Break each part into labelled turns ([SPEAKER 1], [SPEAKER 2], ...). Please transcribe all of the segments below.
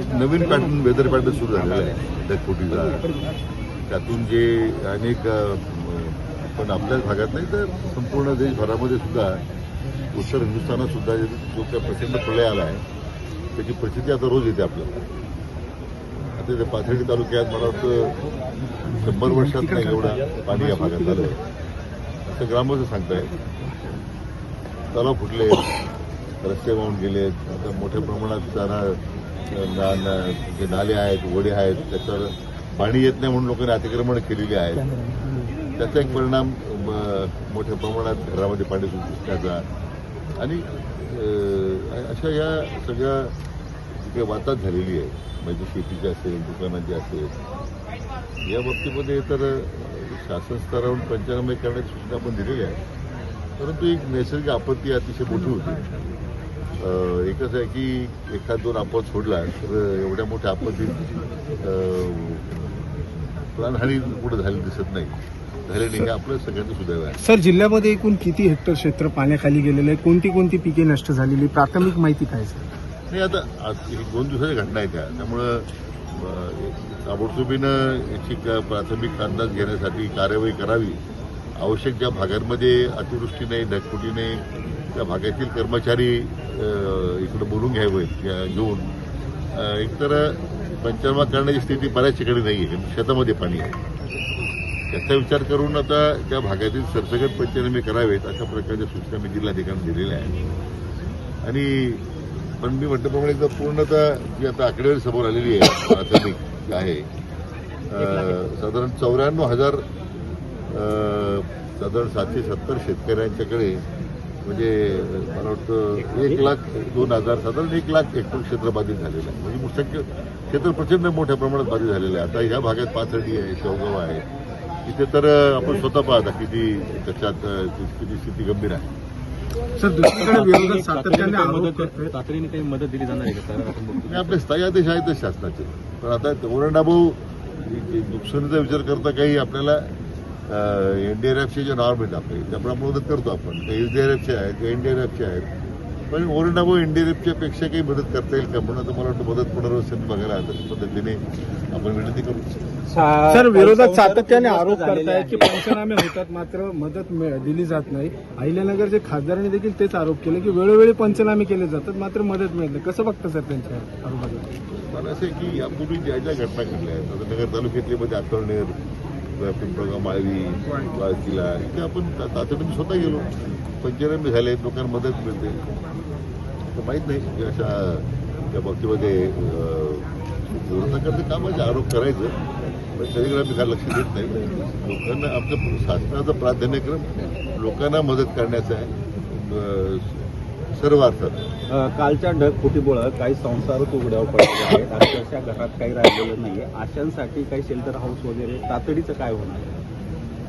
[SPEAKER 1] एक नवीन pattern weather pattern सुरू झालेला आहे ढगफुटीचा त्यातून जे अनेक पण आपल्याच भागात नाही तर संपूर्ण देशभरामध्ये सुद्धा उत्तर हिंदुस्थानात सुद्धा जो त्या प्रचंड प्रलय आला आहे त्याची परिस्थिती आता रोज येते आपल्याला. आता त्या पाथर्डी तालुक्यात मला वाटतं शंभर वर्षात नाही एवढं पाणी या भागात आलं आहे. असं ग्रामस्थ सांगताय तलाव फुटले रस्ते वाहून गेले आता मोठ्या प्रमाणात चारा जे नाले आहेत ओढे आहेत त्याच्यावर पाणी येत नाही म्हणून लोकांनी अतिक्रमण केलेली आहेत. त्याचा एक परिणाम म, मोठ्या प्रमाणात घरामध्ये पाणी सुटण्याचा आणि अशा या सगळ्या जी काही वातात झालेली आहे म्हणजे शेतीची असेल दुकानाची असेल या बाबतीमध्ये तर शासन स्तरावरून पंचनामे करण्याची सूचना आपण दिलेली आहे. परंतु एक नैसर्गिक आपत्ती अतिशय मोठी होती. एकच आहे की एखाद दोन आपत सोडला तर एवढ्या मोठ्या आपत्तीत प्राणहानी कुठं झाली दिसत नाही. झाले नाही हे आपलं सगळ्यांचं सुदैव आहे.
[SPEAKER 2] सर जिल्ह्यामध्ये एकूण किती हेक्टर क्षेत्र पाण्याखाली गेलेलं आहे? कोणती कोणती पिके नष्ट झालेली? प्राथमिक माहिती काय सर?
[SPEAKER 1] नाही आता आज ही दोन दिवसाच्या घटना आहेत त्या. त्यामुळं ताबडतोबीनं याची प्राथमिक अंदाज घेण्यासाठी कार्यवाही करावी. आवश्यक ज्या भागांमध्ये अतिवृष्टीने ढगफुटीने त्या भागातील कर्मचारी इकडं बोलून घ्यावे घेऊन. एकतर पंचनामा करण्याची स्थिती बऱ्याच ठिकाणी नाही आहे म्हणजे शेतामध्ये पाणी आहे. त्याचा विचार करून आता त्या भागातील सरसकट पंचनामे करावेत अशा प्रकारच्या सूचना मी जिल्हाधिकाऱ्यांना दिलेल्या आहेत. आणि पण मी म्हटल्याप्रमाणे एकदा पूर्णतः जी आता आकडेवारी समोर आलेली आहे प्राथमिक आहे साधारण चौऱ्याण्णव हजार साधारण सातशे सत्तर शेतकऱ्यांच्याकडे म्हणजे मला वाटतं एक लाख दोन हजार साधारण एक लाख हेक्टर क्षेत्र बाधित झालेलं आहे. म्हणजे मुख्य क्षेत्र प्रचंड मोठ्या प्रमाणात बाधित झालेलं आहे. आता ह्या भागात पाथर्डी आहे शेवगाव आहे. इथे तर आपण स्वतः पाहता किती त्याच्यात किती स्थिती गंभीर आहे.
[SPEAKER 2] सर दुसरीकडे विरोधात सातत्याने आरोप
[SPEAKER 3] तातडीने काही मदत दिली जाणार आहे का सर? आपण बघतो.
[SPEAKER 1] आणि आपले स्थायी आदेश आहेतच शासनाचे. पण आता ओरंडाभाऊ नुकसानीचा विचार करता काही आपल्याला एनडीआरएफचे जे नॉर्म आहेत आपले त्यामुळे आपण मदत करतो आपण. काही एसडीआरएफचे आहेत काही एनडीआरएफचे आहेत. पण ओरंडाभाऊ एनडीआरएफच्या पेक्षा काही मदत करता येईल का? म्हणून आता मला वाटतं मदत पुनर्वसन बघायला. तशा पद्धतीने आपण विनंती करू.
[SPEAKER 2] सर विरोधात सातत्याने आरोप करतायत की पंचनामे होतात मात्र मदत मिळ- दिली जात नाही. अहिल्यानगरचे खासदारांनी देखील तेच आरोप केले की वेळोवेळी पंचनामे केले जातात मात्र मदत मिळत नाही. कसं बघतं सर त्यांच्या आरोपाला
[SPEAKER 1] पण असं आहे की यापूर्वी ज्या ज्या घटना घडल्या आहेत नगर तालुक्यातले मध्ये आकर्णेर पिंपळगाव माळवी वाळकीला इथे आपण तातडीने स्वतः गेलो. पंचनामे झाले लोकांना मदत मिळते. तर माहीत नाही की अशा त्या बाबतीमध्ये अं, विरोधकांचं आरोप करायचं पण सगळीकडे आम्ही काय लक्ष देत नाही. लोकांना आमचं शासनाचा प्राधान्यक्रम लोकांना मदत करण्याचा आहे. सर्व अर्थात
[SPEAKER 3] कालच्या ढगफुटीमुळं काही संसारच उघड्यावर पडलेले आहेत अक्षरशः घरात काही राहिलेलं नाहीये. अशांसाठी काही शेल्टर हाऊस वगैरे तातडीचं काय होणार?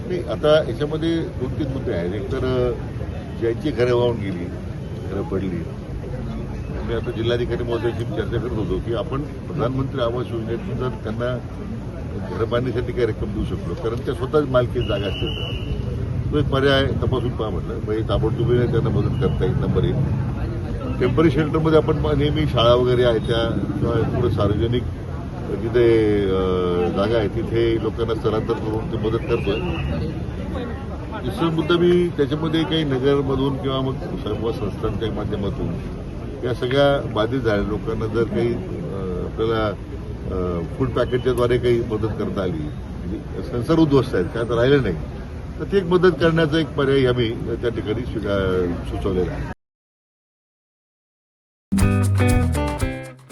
[SPEAKER 1] नाही आता याच्यामध्ये दोन तीन मुद्दे आहेत. एकतर ज्यांची घरं वाहून गेली घरं पडली. मी आता जिल्हाधिकारी महोदयाशी चर्चा करत होतो की आपण प्रधानमंत्री आवास योजनेतून जर त्यांना घरं बांधण्यासाठी काही रक्कम देऊ शकलो. कारण त्या स्वतःच मालकी जागा असतील. तो एक पर्याय तपासून पहा म्हटलं. म्हणजे ताबडतोब त्यांना मदत करता येईल नंबर एक. टेंपररी शेल्टरमध्ये आपण नेहमी शाळा वगैरे आहे त्या किंवा पुढे सार्वजनिक जिथे जागा आहे तिथे लोकांना स्थलांतर करून ते मदत करतोय. दुसरा मुद्दा मी त्याच्यामध्ये काही नगरमधून किंवा मग सर्व संस्थांच्या माध्यमातून या सगळ्या बाधित झालेल्या लोकांना जर काही आपल्याला फूड पॅकेटच्याद्वारे काही मदत करता आली म्हणजे संसार उद्ध्वस्त आहेत काय तर राहिलं नाही. तर ती एक मदत करण्याचा एक पर्याय आम्ही त्या ठिकाणी सुचवलेला आहे.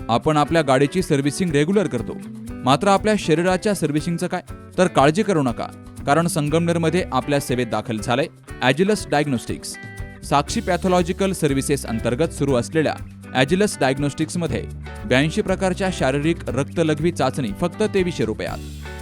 [SPEAKER 4] आपण आपल्या गाडीची सर्व्हिसिंग रेग्युलर करतो. मात्र आपल्या शरीराच्या सर्व्हिसिंगचं काय? तर काळजी करू नका. कारण संगमनेरमध्ये आपल्या सेवेत दाखल झालंय Agilus diagnostics. Sakshi pathological services अंतर्गत सुरू असलेल्या ॲजिलस डायग्नोस्टिक्समध्ये ब्याऐंशी प्रकारच्या शारीरिक रक्तलघवी चाचणी फक्त तेवीसशे रुपयात.